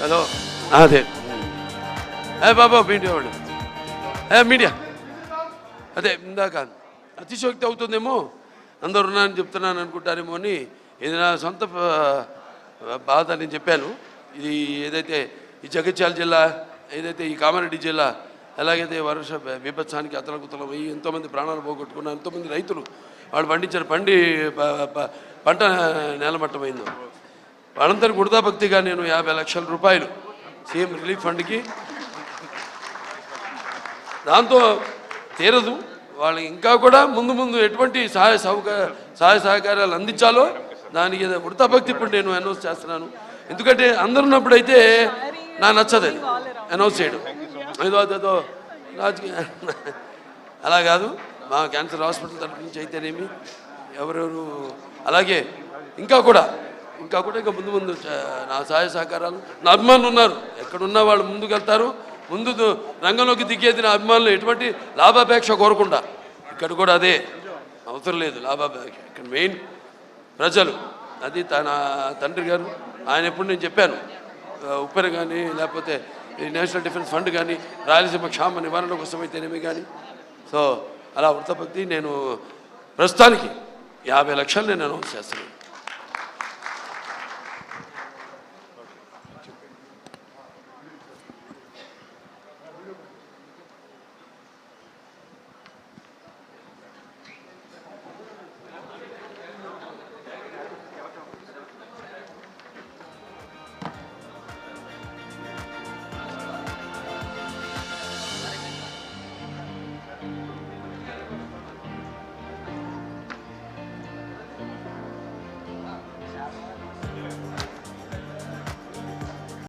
Hello. అదే. ఏ బాబా media వాడు ఏ media. అదే ఇందాక అతిశయోక్తి అవుతుందేమో అందరు ఉన్నారని చెప్తున్నాను అనుకుంటారేమో అని ఇది నా సొంత బాధ నేను చెప్పాను. ఇది ఏదైతే ఈ జగిత్యాల జిల్లా ఏదైతే ఈ కామారెడ్డి జిల్లా ఎలాగైతే వర్ష విపత్సానికి అతలకుతలం అయ్యి ఎంతోమంది ప్రాణాలు పోగొట్టుకున్నారు ఎంతోమంది రైతులు వాళ్ళు పండించిన పండి ప- ప- పంట నేలమట్టమైందో. వాళ్ళందరికీ నేను యాభై లక్షల రూపాయలు సీఎం రిలీఫ్ ఫండ్కి. దాంతో తీరదు. వాళ్ళకి ఇంకా కూడా ముందు ముందు ఎటువంటి సహాయ సౌక సహాయ సహకారాలు అందించాలో దానికి ఏదో వృతాభక్తి ఇప్పుడు నేను అనౌన్స్ చేస్తున్నాను. ఎందుకంటే అందరు ఉన్నప్పుడైతే నా నచ్చదు అది. అనౌన్స్ చేయడం. ఏదో అదేదో రాజకీయ అలా కాదు. మా క్యాన్సర్ హాస్పిటల్ తరఫు నుంచి అయితేనేమి ఎవరెవరు అలాగే ఇంకా కూడా ఇంకా కూడా ఇంకా ముందు ముందు నా సహాయ సహకారాలు నా అభిమానులు ఉన్నారు. ఎక్కడున్నా వాళ్ళు ముందుకెళ్తారు ముందు రంగంలోకి దిగేది నా అభిమానులు. ఎటువంటి లాభాపేక్ష కోరకుండా ఇక్కడ కూడా అదే. అవసరం లేదు లాభాపేక్ష. ఇక్కడ మెయిన్ ప్రజలు అది తన తండ్రి గారు ఆయన ఎప్పుడు నేను చెప్పాను. ఉప్పెన కానీ లేకపోతే ఈ నేషనల్ డిఫెన్స్ ఫండ్ కానీ రాయలసీమ క్షామ నివారణ కోసం అయితేనేమి కానీ సో అలా వృత్తభక్తి నేను ప్రస్తుతానికి యాభై లక్షలు నేను అనౌన్స్ చేస్తున్నాను.